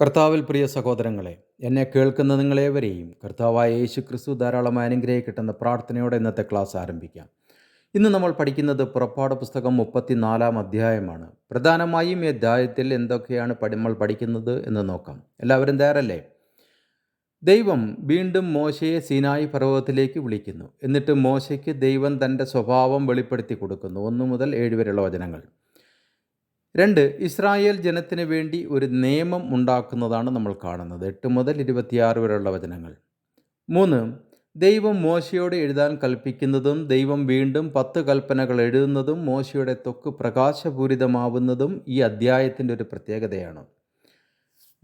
കർത്താവിൽ പ്രിയ സഹോദരങ്ങളെ എന്നെ കേൾക്കുന്ന നിങ്ങളേവരെയും കർത്താവായ യേശു ക്രിസ്തു ധാരാളമായി അനുഗ്രഹിക്കട്ടെന്ന പ്രാർത്ഥനയോടെ ഇന്നത്തെ ക്ലാസ് ആരംഭിക്കാം. ഇന്ന് നമ്മൾ പഠിക്കുന്നത് പുറപ്പാട് പുസ്തകം മുപ്പത്തിനാലാം അധ്യായമാണ്. പ്രധാനമായും ഈ അധ്യായത്തിൽ എന്തൊക്കെയാണ് നമ്മൾ പഠിക്കുന്നത് എന്ന് നോക്കാം. എല്ലാവരും തയ്യാറല്ലേ? ദൈവം വീണ്ടും മോശയെ സീനായി പർവതത്തിലേക്ക് വിളിക്കുന്നു. എന്നിട്ട് മോശയ്ക്ക് ദൈവം തന്റെ സ്വഭാവം വെളിപ്പെടുത്തി കൊടുക്കുന്നു. ഒന്ന് മുതൽ ഏഴ് വരെയുള്ള വചനങ്ങൾ. രണ്ട് ഇസ്രായേൽ ജനത്തിന് വേണ്ടി ഒരു നിയമം ഉണ്ടാക്കുന്നതാണ് നമ്മൾ കാണുന്നത്. എട്ട് മുതൽ ഇരുപത്തിയാറ് വരെയുള്ള വചനങ്ങൾ. മൂന്ന് ദൈവം മോശയോട് എഴുതാൻ കൽപ്പിക്കുന്നതും ദൈവം വീണ്ടും പത്ത് കൽപ്പനകൾ എഴുതുന്നതും മോശയുടെ തൊക്ക് പ്രകാശപൂരിതമാവുന്നതും ഈ അദ്ധ്യായത്തിന്റെ ഒരു പ്രത്യേകതയാണ്.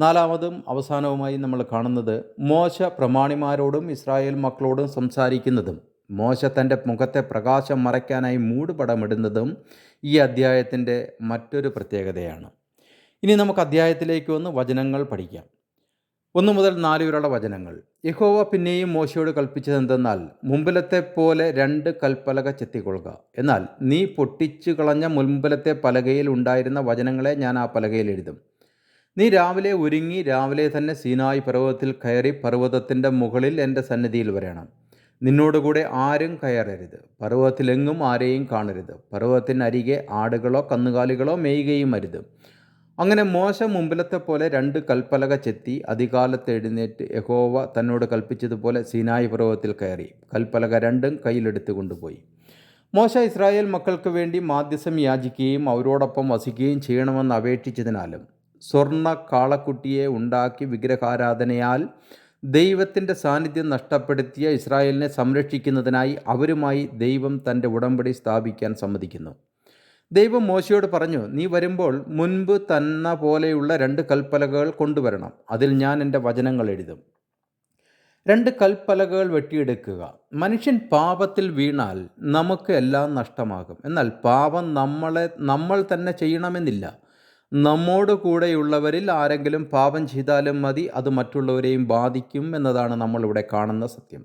നാലാമതും അവസാനവുമായി നമ്മൾ കാണുന്നത് മോശ പ്രമാണിമാരോടും ഇസ്രായേൽ മക്കളോടും സംസാരിക്കുന്നതും. മോശ തന്റെ മുഖത്തെ പ്രകാശം മറയ്ക്കാനായി മൂടുപടമിടുന്നതും ഈ അദ്ധ്യായത്തിന്റെ മറ്റൊരു പ്രത്യേകതയാണ്. ഇനി നമുക്ക് അദ്ധ്യായത്തിലേക്ക് വന്ന് വചനങ്ങൾ പഠിക്കാം. ഒന്ന് മുതൽ നാല് വരെയുള്ള വചനങ്ങൾ. യഹോവ പിന്നെയും മോശയോട് കൽപ്പിച്ചത് എന്തെന്നാൽ മുമ്പിലത്തെ പോലെ രണ്ട് കൽപ്പലക ചെത്തിക്കൊള്ളുക. എന്നാൽ നീ പൊട്ടിച്ചു കളഞ്ഞ മുൻപിലത്തെ പലകയിൽ ഉണ്ടായിരുന്ന വചനങ്ങളെ ഞാൻ ആ പലകയിൽ എഴുതും. നീ രാവിലെ ഒരുങ്ങി രാവിലെ തന്നെ സീനായി പർവതത്തിൽ കയറി പർവതത്തിന്റെ മുകളിൽ എന്റെ സന്നിധിയിൽ വരണം. നിന്നോടുകൂടെ ആരും കയറരുത്. പർവതത്തിലെങ്ങും ആരെയും കാണരുത്. പർവതത്തിനരികെ ആടുകളോ കന്നുകാലികളോ മേയുകയും അരുത്. അങ്ങനെ മോശ മുമ്പിലത്തെ പോലെ രണ്ട് കൽപ്പലക ചെത്തി അധികാലത്ത് എഴുന്നേറ്റ് യഹോവ തന്നോട് കൽപ്പിച്ചതുപോലെ സീനായി പർവതത്തിൽ കയറി. കൽപ്പലക രണ്ടും കയ്യിലെടുത്ത് കൊണ്ടുപോയി. മോശ ഇസ്രായേൽ മക്കൾക്ക് വേണ്ടി മാധ്യസം യാചിക്കുകയും അവരോടൊപ്പം വസിക്കുകയും ചെയ്യണമെന്ന് അപേക്ഷിച്ചതിനാലും സ്വർണ കാളക്കുട്ടിയെ ഉണ്ടാക്കി വിഗ്രഹാരാധനയാൽ ദൈവത്തിന്റെ സാന്നിധ്യം നഷ്ടപ്പെടുത്തിയ ഇസ്രായേലിനെ സംരക്ഷിക്കുന്നതിനായി അവരുമായി ദൈവം തന്റെ ഉടമ്പടി സ്ഥാപിക്കാൻ സമ്മതിക്കുന്നു. ദൈവം മോശയോട് പറഞ്ഞു നീ വരുമ്പോൾ മുൻപ് തന്ന പോലെയുള്ള രണ്ട് കൽപ്പലകൾ കൊണ്ടുവരണം. അതിൽ ഞാൻ എന്റെ വചനങ്ങൾ എഴുതും. രണ്ട് കൽപ്പലകൾ വെട്ടിയെടുക്കുക. മനുഷ്യൻ പാപത്തിൽ വീണാൽ നമുക്ക് എല്ലാം നഷ്ടമാകും. എന്നാൽ പാപം നമ്മളെ നമ്മൾ തന്നെ ചെയ്യണമെന്നില്ല. നമ്മോട് കൂടെയുള്ളവരിൽ ആരെങ്കിലും പാപം ചെയ്താലും മതി അത് മറ്റുള്ളവരെയും ബാധിക്കും എന്നതാണ് നമ്മളിവിടെ കാണുന്ന സത്യം.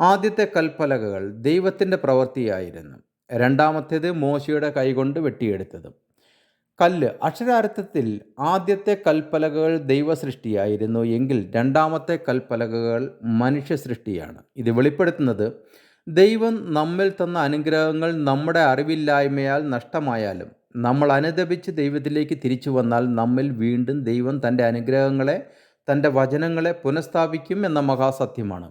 ആദ്യത്തെ കൽപ്പലകകൾ ദൈവത്തിന്റെ പ്രവൃത്തിയായിരുന്നു. രണ്ടാമത്തേത് മോശയുടെ കൈകൊണ്ട് വെട്ടിയെടുത്തത്. കല്ല്. അക്ഷരാർത്ഥത്തിൽ ആദ്യത്തെ കൽപ്പലകകൾ ദൈവസൃഷ്ടിയായിരുന്നു എങ്കിൽ രണ്ടാമത്തെ കൽപ്പലകകൾ മനുഷ്യ സൃഷ്ടിയാണ് ഇത് വെളിപ്പെടുത്തുന്നത് ദൈവം നമ്മിൽ തന്ന അനുഗ്രഹങ്ങൾ നമ്മുടെ അറിവില്ലായ്മയാൽ നഷ്ടമായാലും നമ്മൾ അനുദപിച്ച് ദൈവത്തിലേക്ക് തിരിച്ചു വന്നാൽ നമ്മിൽ വീണ്ടും ദൈവം തന്റെ അനുഗ്രഹങ്ങളെ തന്റെ വചനങ്ങളെ പുനഃസ്ഥാപിക്കും എന്ന മഹാസത്യമാണ്.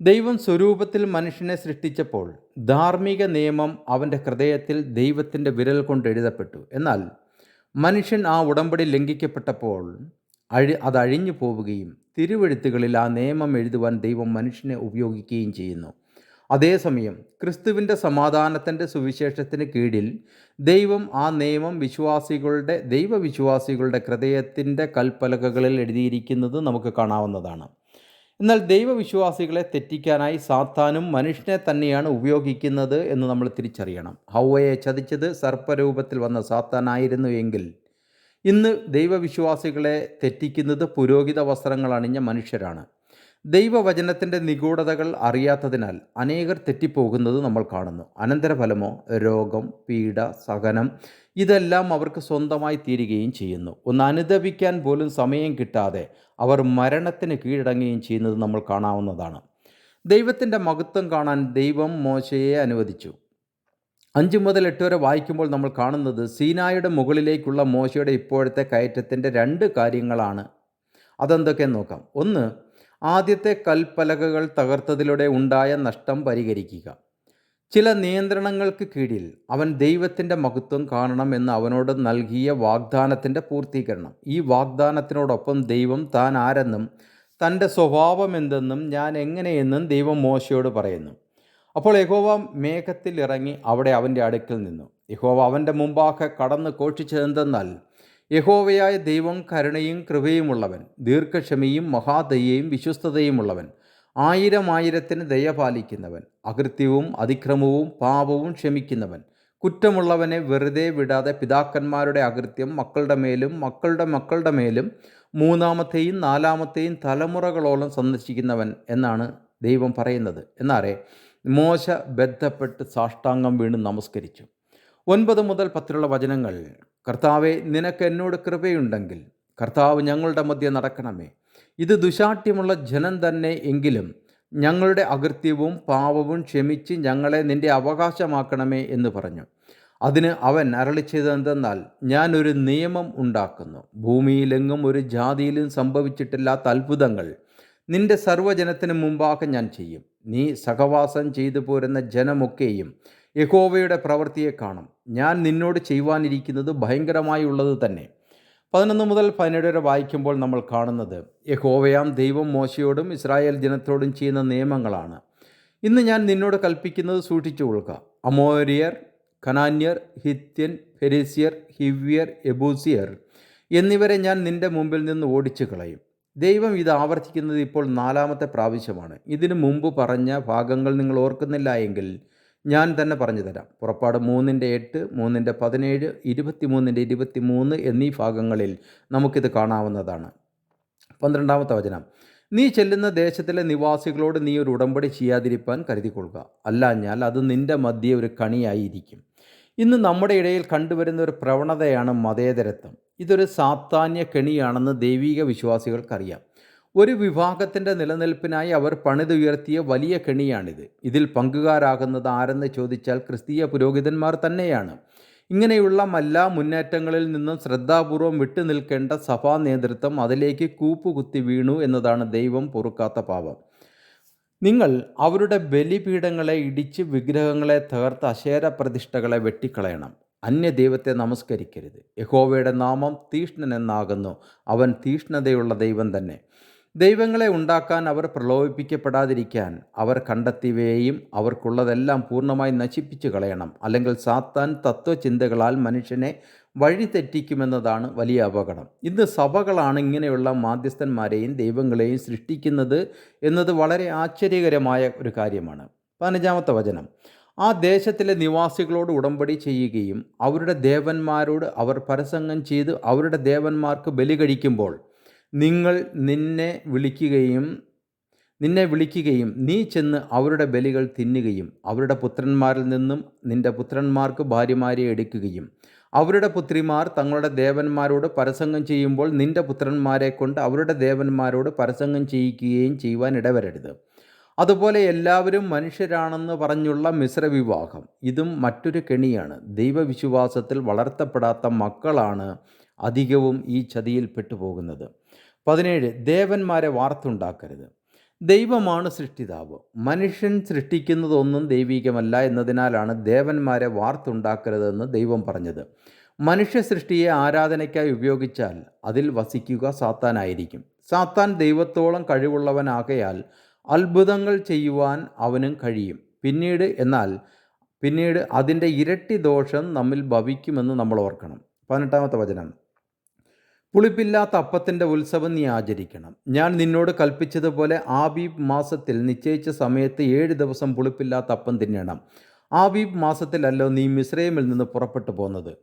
ദൈവം സ്വരൂപത്തിൽ മനുഷ്യനെ സൃഷ്ടിച്ചപ്പോൾ ധാർമ്മിക നിയമം അവന്റെ ഹൃദയത്തിൽ ദൈവത്തിന്റെ വിരൽ കൊണ്ട് എഴുതപ്പെട്ടു. എന്നാൽ മനുഷ്യൻ ആ ഉടമ്പടി ലംഘിക്കപ്പെട്ടപ്പോൾ അഴി അതഴിഞ്ഞു പോവുകയും തിരുവെഴുത്തുകളിൽ ആ നിയമം എഴുതുവാൻ ദൈവം മനുഷ്യനെ ഉപയോഗിക്കുകയും ചെയ്യുന്നു. അതേസമയം ക്രിസ്തുവിന്റെ സമാധാനത്തിന്റെ സുവിശേഷത്തിന് കീഴിൽ ദൈവം ആ നിയമം വിശ്വാസികളുടെ ദൈവവിശ്വാസികളുടെ ഹൃദയത്തിന്റെ കൽപ്പലകകളിൽ എഴുതിയിരിക്കുന്നത് നമുക്ക് കാണാവുന്നതാണ്. എന്നാൽ ദൈവവിശ്വാസികളെ തെറ്റിക്കാനായി സാത്താനും മനുഷ്യനെ തന്നെയാണ് ഉപയോഗിക്കുന്നത് എന്ന് നമ്മൾ തിരിച്ചറിയണം. ഹൗവയെ ചതിച്ചത് സർപ്പരൂപത്തിൽ വന്ന സാത്താനായിരുന്നു എങ്കിൽ ഇന്ന് ദൈവവിശ്വാസികളെ തെറ്റിക്കുന്നത് പുരോഹിത വസ്ത്രങ്ങൾ അണിഞ്ഞ മനുഷ്യരാണ്. ദൈവവചനത്തിന്റെ നിഗൂഢതകൾ അറിയാത്തതിനാൽ അനേകർ തെറ്റിപ്പോകുന്നത് നമ്മൾ കാണുന്നു. അനന്തരഫലമോ രോഗം പീഡ സഹനം ഇതെല്ലാം അവർക്ക് സ്വന്തമായി തീരുകയും ചെയ്യുന്നു. ഒന്ന് അനുദപിക്കാൻ പോലും സമയം കിട്ടാതെ അവർ മരണത്തിന് കീഴടങ്ങുകയും ചെയ്യുന്നത് നമ്മൾ കാണാവുന്നതാണ്. ദൈവത്തിന്റെ മഹത്വം കാണാൻ ദൈവം മോശയെ അനുവദിച്ചു. അഞ്ച് മുതൽ എട്ട് വരെ വായിക്കുമ്പോൾ നമ്മൾ കാണുന്നത് സീനായുടെ മുകളിലേക്കുള്ള മോശയുടെ ഇപ്പോഴത്തെ കയറ്റത്തിന്റെ രണ്ട് കാര്യങ്ങളാണ്. അതെന്തൊക്കെയെന്ന് നോക്കാം. ഒന്ന് ആദ്യത്തെ കൽപ്പലകകൾ തകർത്തതിലൂടെ ഉണ്ടായ നഷ്ടം പരിഹരിക്കുക. ചില നിയന്ത്രണങ്ങൾക്ക് കീഴിൽ അവൻ ദൈവത്തിന്റെ മഹത്വം കാണണം എന്ന് അവനോട് നൽകിയ വാഗ്ദാനത്തിന്റെ പൂർത്തീകരണം. ഈ വാഗ്ദാനത്തിനോടൊപ്പം ദൈവം താൻ ആരെന്നും തന്റെ സ്വഭാവം എന്തെന്നും ഞാൻ എങ്ങനെയെന്നും ദൈവം മോശയോട് പറയുന്നു. അപ്പോൾ യഹോവ മേഘത്തിൽ ഇറങ്ങി അവിടെ അവന്റെ അടുക്കൽ നിന്നു. യഹോവ അവന്റെ മുമ്പാകെ കടന്ന് ഘോഷിച്ചതെന്തെന്നാൽ യഹോവയായ ദൈവം കരുണയും കൃപയുമുള്ളവൻ ദീർഘക്ഷമയും മഹാദയയും വിശ്വസ്തതയുമുള്ളവൻ ആയിരം ആയിരത്തിന് ദയ പാലിക്കുന്നവൻ അകൃത്യവും അതിക്രമവും പാപവും ക്ഷമിക്കുന്നവൻ. കുറ്റമുള്ളവനെ വെറുതെ വിടാതെ പിതാക്കന്മാരുടെ അകൃത്യം മക്കളുടെ മേലും മക്കളുടെ മക്കളുടെ മേലും മൂന്നാമത്തെയും നാലാമത്തെയും തലമുറകളോളം സന്ദർശിക്കുന്നവൻ എന്നാണ് ദൈവം പറയുന്നത്. എന്നാറേ മോശ ബന്ധപ്പെട്ട് സാഷ്ടാംഗം വീണ് നമസ്കരിച്ചു. ഒൻപത് മുതൽ പത്തിലുള്ള വചനങ്ങൾ കർത്താവെ നിനക്ക് എന്നോട് കൃപയുണ്ടെങ്കിൽ കർത്താവ് ഞങ്ങളുടെ മധ്യ നടക്കണമേ. ഇത് ദുശാഠ്യമുള്ള ജനം തന്നെ എങ്കിലും ഞങ്ങളുടെ അകൃത്യവും പാവവും ക്ഷമിച്ച് ഞങ്ങളെ നിന്റെ അവകാശമാക്കണമേ എന്ന് പറഞ്ഞു. അതിന് അവൻ അരളി ചെയ്തതെന്തെന്നാൽ ഞാനൊരു നിയമം ഉണ്ടാക്കുന്നു. ഭൂമിയിലെങ്ങും ഒരു ജാതിയിലും സംഭവിച്ചിട്ടില്ലാത്ത അത്ഭുതങ്ങൾ നിന്റെ സർവജനത്തിന് മുമ്പാകെ ഞാൻ ചെയ്യും. നീ സഹവാസം ചെയ്തു പോരുന്ന ജനമൊക്കെയും യഹോവയുടെ പ്രവൃത്തിയെ കാണും. ഞാൻ നിന്നോട് ചെയ്യുവാനിരിക്കുന്നത് ഭയങ്കരമായുള്ളത് തന്നെ. പതിനൊന്ന് മുതൽ പതിനേഴ് വരെ വായിക്കുമ്പോൾ നമ്മൾ കാണുന്നത് യഹോവയാം ദൈവം മോശയോടും ഇസ്രായേൽ ജനത്തോടും ചെയ്യുന്ന നിയമങ്ങളാണ്. ഇന്ന് ഞാൻ നിന്നോട് കൽപ്പിക്കുന്നത് സൂക്ഷിച്ചു കൊള്ളുക. അമോരിയർ ഖനാന്യർ ഹിത്യൻ ഫെരീസിയർ ഹിവ്യർ എബൂസിയർ എന്നിവരെ ഞാൻ നിന്റെ മുമ്പിൽ നിന്ന് ഓടിച്ചു കളയും ദൈവം ഇത് ആവർത്തിക്കുന്നത് ഇപ്പോൾ നാലാമത്തെ പ്രാവശ്യമാണ്. ഇതിനു മുമ്പ് പറഞ്ഞ ഭാഗങ്ങൾ നിങ്ങൾ ഓർക്കുന്നില്ല എങ്കിൽ ഞാൻ തന്നെ പറഞ്ഞു തരാം. പുറപ്പാട് മൂന്നിന്റെ എട്ട് മൂന്നിന്റെ പതിനേഴ് ഇരുപത്തി മൂന്നിന്റെ ഇരുപത്തി മൂന്ന് എന്നീ ഭാഗങ്ങളിൽ നമുക്കിത് കാണാവുന്നതാണ്. പന്ത്രണ്ടാമത്തെ വചനം. നീ ചെല്ലുന്ന ദേശത്തിലെ നിവാസികളോട് നീ ഒരു ഉടമ്പടി ചെയ്യാതിരിപ്പാൻ കരുതിക്കൊള്ളുക. അല്ലാഞ്ഞാൽ അത് നിന്റെ മധ്യേ ഒരു കണിയായിരിക്കും. ഇന്ന് നമ്മുടെ ഇടയിൽ കണ്ടുവരുന്ന ഒരു പ്രവണതയാണ് മതേതരത്വം. ഇതൊരു സാത്താന്യ കെണിയാണെന്ന് ദൈവിക വിശ്വാസികൾക്കറിയാം. ഒരു വിഭാഗത്തിന്റെ നിലനിൽപ്പിനായി അവർ പണിതുയർത്തിയ വലിയ കെണിയാണിത്. ഇതിൽ പങ്കുകാരാകുന്നത് ആരെന്ന് ചോദിച്ചാൽ ക്രിസ്തീയ പുരോഹിതന്മാർ തന്നെയാണ്. ഇങ്ങനെയുള്ള എല്ലാ മുന്നേറ്റങ്ങളിൽ നിന്നും ശ്രദ്ധാപൂർവം വിട്ടു നിൽക്കേണ്ട സഭാ നേതൃത്വം അതിലേക്ക് കൂപ്പുകുത്തി വീണു എന്നതാണ് ദൈവം പൊറുക്കാത്ത പാപം. നിങ്ങൾ അവരുടെ ബലിപീഠങ്ങളെ ഇടിച്ച് വിഗ്രഹങ്ങളെ തകർത്ത് അശേര പ്രതിഷ്ഠകളെ വെട്ടിക്കളയണം. അന്യ ദൈവത്തെ നമസ്കരിക്കരുത്. യഹോവയുടെ നാമം തീഷ്ണനെന്നാകുന്നു. അവൻ തീഷ്ണതയുള്ള ദൈവം തന്നെ. ദൈവങ്ങളെ ഉണ്ടാക്കാൻ അവർ പ്രലോഭിപ്പിക്കപ്പെടാതിരിക്കാൻ അവർ കണ്ടെത്തിയവയെയും അവർക്കുള്ളതെല്ലാം പൂർണമായി നശിപ്പിച്ചു കളയണം. അല്ലെങ്കിൽ സാത്താൻ തത്വചിന്തകളാൽ മനുഷ്യനെ വഴിതെറ്റിക്കുമെന്നതാണ് വലിയ അപകടം. ഇന്ന് സഭകളാണ് ഇങ്ങനെയുള്ള മാധ്യസ്ഥന്മാരെയും ദൈവങ്ങളെയും സൃഷ്ടിക്കുന്നത് എന്നത് വളരെ ആശ്ചര്യകരമായ ഒരു കാര്യമാണ്. പതിനഞ്ചാമത്തെ വചനം. ആ ദേശത്തിലെ നിവാസികളോട് ഉടമ്പടി ചെയ്യുകയും അവരുടെ ദേവന്മാരോട് അവർ പരസംഗം ചെയ്ത് അവരുടെ ദേവന്മാർക്ക് ബലി കഴിക്കുമ്പോൾ നിങ്ങൾ നിന്നെ വിളിക്കുകയും നിന്നെ വിളിക്കുകയും നീ ചെന്ന് അവരുടെ ബലികൾ തിന്നുകയും അവരുടെ പുത്രന്മാരിൽ നിന്നും നിന്റെ പുത്രന്മാർക്ക് ഭാര്യമാരെ എടുക്കുകയും അവരുടെ പുത്രിമാർ തങ്ങളുടെ ദേവന്മാരോട് പരസംഗം ചെയ്യുമ്പോൾ നിന്റെ പുത്രന്മാരെ കൊണ്ട് അവരുടെ ദേവന്മാരോട് പരസംഗം ചെയ്യിക്കുകയും ചെയ്യുവാൻ ഇടവരരുത്. അതുപോലെ എല്ലാവരും മനുഷ്യരാണെന്ന് പറഞ്ഞുള്ള മിശ്രവിവാഹം. ഇതും മറ്റൊരു കെണിയാണ്. ദൈവവിശ്വാസത്തിൽ വളർത്തപ്പെടാത്ത മക്കളാണ് അധികവും ഈ ചതിയിൽ പെട്ടുപോകുന്നത്. പതിനേഴ് ദേവന്മാരെ വാർത്തുണ്ടാക്കരുത്. ദൈവമാണ് സൃഷ്ടിതാവ്. മനുഷ്യൻ സൃഷ്ടിക്കുന്നതൊന്നും ദൈവികമല്ല എന്നതിനാലാണ് ദേവന്മാരെ വാർത്തുണ്ടാക്കരുതെന്ന് ദൈവം പറഞ്ഞത്. മനുഷ്യ സൃഷ്ടിയെ ആരാധനയ്ക്കായി ഉപയോഗിച്ചാൽ അതിൽ വസിക്കുക സാത്താനായിരിക്കും. സാത്താൻ ദൈവത്തോളം കഴിവുള്ളവനാകയാൽ അത്ഭുതങ്ങൾ ചെയ്യുവാൻ അവനും കഴിയും. പിന്നീട് എന്നാൽ പിന്നീട് അതിന്റെ ഇരട്ടി ദോഷം നമ്മിൽ ഭവിക്കുമെന്ന് നമ്മൾ ഓർക്കണം. പതിനെട്ടാമത്തെ വചനം. പുളിപ്പില്ലാത്ത അപ്പത്തിന്റെ ഉത്സവം നീ ആചരിക്കണം. ഞാൻ നിന്നോട് കൽപ്പിച്ചതുപോലെ ആബീബ് മാസത്തിൽ നിശ്ചയിച്ച സമയത്ത് ഏഴ് ദിവസം പുളിപ്പില്ലാത്ത അപ്പം തിന്നണം. ആബീബ് മാസത്തിലല്ലോ നീ മിസ്രൈമിൽ നിന്ന് പുറപ്പെട്ടു പോകുന്നത്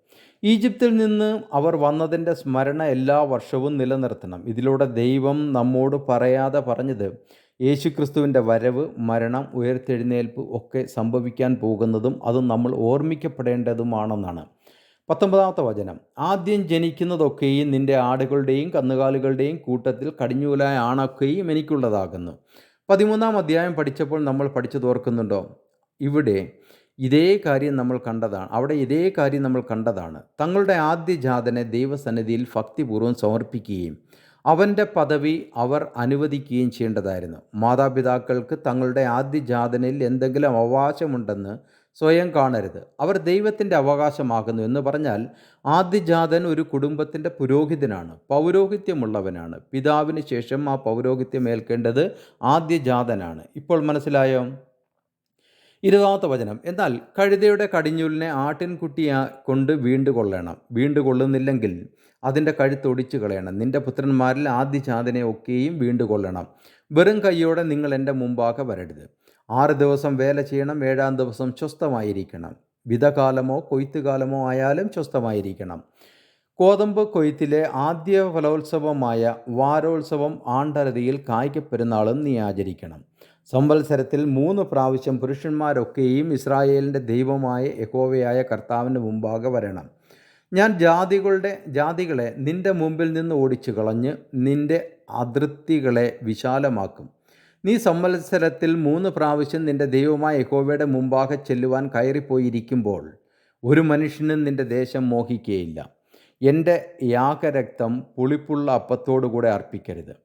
ഈജിപ്തിൽ നിന്ന് അവർ വന്നതിന്റെ സ്മരണ എല്ലാ വർഷവും നിലനിർത്തണം. ഇതിലൂടെ ദൈവം നമ്മോട് പറയാതെ പറഞ്ഞത് യേശുക്രിസ്തുവിന്റെ വരവ് മരണം ഉയർത്തെഴുന്നേൽപ്പ് ഒക്കെ സംഭവിക്കാൻ പോകുന്നതും അത് നമ്മൾ ഓർമ്മിക്കപ്പെടേണ്ടതുമാണെന്നാണ്. പത്തൊമ്പതാമത്തെ വചനം. ആദ്യം ജനിക്കുന്നതൊക്കെയും നിന്റെ ആടുകളുടെയും കന്നുകാലികളുടെയും കൂട്ടത്തിൽ കടിഞ്ഞൂലായ ആണൊക്കെയും എനിക്കുള്ളതാകുന്നു. പതിമൂന്നാം അധ്യായം പഠിച്ചപ്പോൾ നമ്മൾ പഠിച്ചു തോർക്കുന്നുണ്ടോ ഇവിടെ ഇതേ കാര്യം നമ്മൾ കണ്ടതാണ്. അവിടെ ഇതേ കാര്യം നമ്മൾ കണ്ടതാണ്. തങ്ങളുടെ ആദ്യ ജാതനെ ദൈവസന്നിധിയിൽ ഭക്തിപൂർവം സമർപ്പിക്കുകയും അവന്റെ പദവി അവർ അനുവദിക്കുകയും ചെയ്യേണ്ടതായിരുന്നു. മാതാപിതാക്കൾക്ക് തങ്ങളുടെ ആദ്യ ജാതനിൽ എന്തെങ്കിലും അവകാശമുണ്ടെന്ന് സ്വയം കാണരുത്. അവർ ദൈവത്തിന്റെ അവകാശമാകുന്നു എന്ന് പറഞ്ഞാൽ ആദ്യജാതൻ ഒരു കുടുംബത്തിന്റെ പുരോഹിതനാണ് പൗരോഹിത്യമുള്ളവനാണ്. പിതാവിന് ശേഷം ആ പൗരോഹിത്യം ഏൽക്കേണ്ടത് ആദ്യജാതനാണ്. ഇപ്പോൾ മനസ്സിലായോ? ഇരുപതാമത്തെ വചനം. എന്നാൽ കഴുതയുടെ കടിഞ്ഞൂലിനെ ആട്ടിൻകുട്ടിയെ കൊണ്ട് വീണ്ടു കൊള്ളണം വീണ്ടു കൊള്ളുന്നില്ലെങ്കിൽ അതിന്റെ കഴുത്തൊടിച്ചു കളയണം. നിന്റെ പുത്രന്മാരിൽ ആദ്യജാതനെ ഒക്കെയും വീണ്ടു കൊള്ളണം വെറും കൈയോടെ നിങ്ങൾ എന്റെ മുമ്പാകെ വരരുത്. ആറ് ദിവസം വേല ചെയ്യണം ഏഴാം ദിവസം സ്വസ്ഥമായിരിക്കണം. വിധകാലമോ കൊയ്ത്തുകാലമോ ആയാലും സ്വസ്ഥമായിരിക്കണം. കോതമ്പ് കൊയ്ത്തിലെ ആദ്യ ഫലോത്സവമായ വാരോത്സവം ആണ്ടരതിയിൽ കായ്ക്കപ്പെരുന്നാളും നീ ആചരിക്കണം സംവത്സരത്തിൽ മൂന്ന് പ്രാവശ്യം പുരുഷന്മാരൊക്കെയും ഇസ്രായേലിന്റെ ദൈവമായ യഹോവയായ കർത്താവിന് മുമ്പാകെ വരണം. ഞാൻ ജാതികളുടെ ജാതികളെ നിന്റെ മുമ്പിൽ നിന്ന് ഓടിച്ചു കളഞ്ഞ് നിന്റെ അതിർത്തികളെ വിശാലമാക്കും. നീ സംവത്സരത്തിൽ മൂന്ന് പ്രാവശ്യം നിന്റെ ദൈവമായ യഹോവയുടെ മുമ്പാകെ ചെല്ലുവാൻ കയറിപ്പോയിരിക്കുമ്പോൾ ഒരു മനുഷ്യനും നിന്റെ ദേശം മോഹിക്കുകയില്ല എന്റെ യാഗരക്തം പുളിപ്പുള്ള അപ്പത്തോടുകൂടെ അർപ്പിക്കരുത്.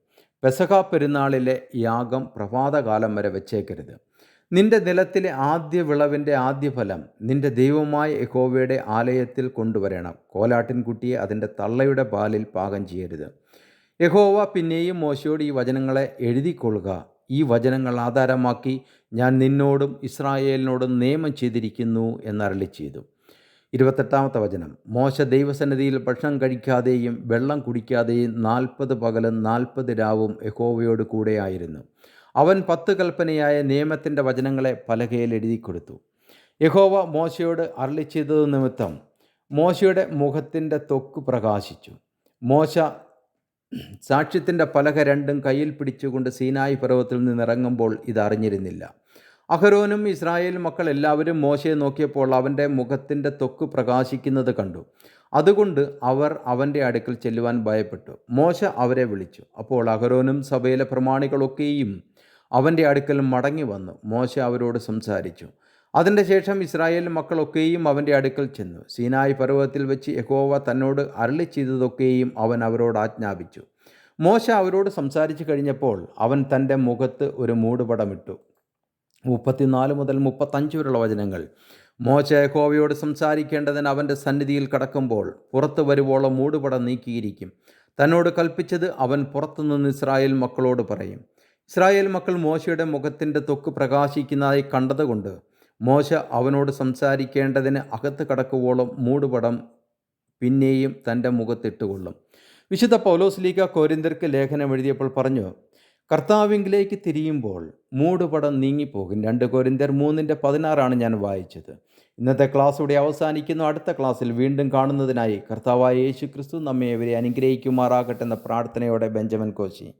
പെസഹ പെരുന്നാളിലെ യാഗം പ്രഭാതകാലം വരെ വെച്ചേക്കരുത്. നിന്റെ നിലത്തിലെ ആദ്യ വിളവിന്റെ ആദ്യ ഫലം നിന്റെ ദൈവമായ യഹോവയുടെ ആലയത്തിൽ കൊണ്ടുവരണം. കോലാട്ടിൻകുട്ടിയെ അതിന്റെ തള്ളയുടെ പാലിൽ പാകം ചെയ്യരുത്. യഹോവ പിന്നെയും മോശയോട് ഈ വചനങ്ങളെ എഴുതിക്കൊള്ളുക. ഈ വചനങ്ങൾ ആധാരമാക്കി ഞാൻ നിന്നോടും ഇസ്രായേലിനോടും നിയമം ചെയ്തിരിക്കുന്നു എന്നരളി ചെയ്തു. ഇരുപത്തെട്ടാമത്തെ വചനം. മോശ ദൈവസന്നിധിയിൽ ഭക്ഷണം കഴിക്കാതെയും വെള്ളം കുടിക്കാതെയും നാൽപ്പത് പകലും നാൽപ്പത് രാവും യഹോവയോട് കൂടെയായിരുന്നു അവൻ പത്ത് കൽപ്പനയായ നിയമത്തിന്റെ വചനങ്ങളെ പലകയിൽ എഴുതി കൊടുത്തു. യഹോവ മോശയോട് അരളി ചെയ്തത് നിമിത്തം മോശയുടെ മുഖത്തിന്റെ തൊക്ക് പ്രകാശിച്ചു. മോശ സാക്ഷ്യത്തിന്റെ പലക രണ്ടും കയ്യിൽ പിടിച്ചുകൊണ്ട് സീനായി പർവത്തിൽ നിന്നിറങ്ങുമ്പോൾ ഇതറിഞ്ഞിരുന്നില്ല. അഹരോനും ഇസ്രായേൽ മക്കൾ എല്ലാവരും മോശയെ നോക്കിയപ്പോൾ അവന്റെ മുഖത്തിന്റെ തൊക്ക് പ്രകാശിക്കുന്നത് കണ്ടു. അതുകൊണ്ട് അവർ അവന്റെ അടുക്കൽ ചെല്ലുവാൻ ഭയപ്പെട്ടു. മോശ അവരെ വിളിച്ചു. അപ്പോൾ അഹരോനും സഭയിലെ പ്രമാണികളൊക്കെയും അവന്റെ അടുക്കൽ മടങ്ങി വന്നു. മോശ അവരോട് സംസാരിച്ചു. അതിന്റെ ശേഷം ഇസ്രായേൽ മക്കളൊക്കെയും അവന്റെ അടുക്കൽ ചെന്നു. സീനായ് പർവതത്തിൽ വെച്ച് യഹോവ തന്നോട് അരളി ചെയ്തതൊക്കെയും അവൻ അവരോട് ആജ്ഞാപിച്ചു. മോശ അവരോട് സംസാരിച്ചു കഴിഞ്ഞപ്പോൾ അവൻ തന്റെ മുഖത്ത് ഒരു മൂടുപടമിട്ടു. മുപ്പത്തിനാല് മുതൽ മുപ്പത്തഞ്ച് വരെയുള്ള വചനങ്ങൾ. മോശ യഹോവയോട് സംസാരിക്കേണ്ടതിന് അവന്റെ സന്നിധിയിൽ കടക്കുമ്പോൾ പുറത്തു വരുവോളം മൂടുപടം നീക്കിയിരിക്കും. തന്നോട് കൽപ്പിച്ചത് അവൻ പുറത്തുനിന്ന് ഇസ്രായേൽ മക്കളോട് പറയും. ഇസ്രായേൽ മക്കൾ മോശയുടെ മുഖത്തിന്റെ തൊക്ക് പ്രകാശിക്കുന്നതായി കണ്ടതുകൊണ്ട് മോശ അവനോട് സംസാരിക്കേണ്ടതിന് അകത്ത് കടക്കുവോളം മൂടുപടം പിന്നെയും തന്റെ മുഖത്തിട്ടുകൊള്ളും. വിശുദ്ധ പൗലോസ്ലീഗ കോരിന്തർക്ക് ലേഖനം എഴുതിയപ്പോൾ പറഞ്ഞു കർത്താവിംഗിലേക്ക് തിരിയുമ്പോൾ മൂടുപടം നീങ്ങിപ്പോകും. രണ്ട് കോരിന്തർ മൂന്നിന്റെ പതിനാറാണ് ഞാൻ വായിച്ചത്. ഇന്നത്തെ ക്ലാസ് ഇവിടെ അവസാനിക്കുന്നു. അടുത്ത ക്ലാസ്സിൽ വീണ്ടും കാണുന്നതിനായി കർത്താവായ യേശു ക്രിസ്തു നമ്മെ ഇവരെ അനുഗ്രഹിക്കുമാറാകട്ടെ എന്ന പ്രാർത്ഥനയോടെ ബെഞ്ചമിൻ കോശി.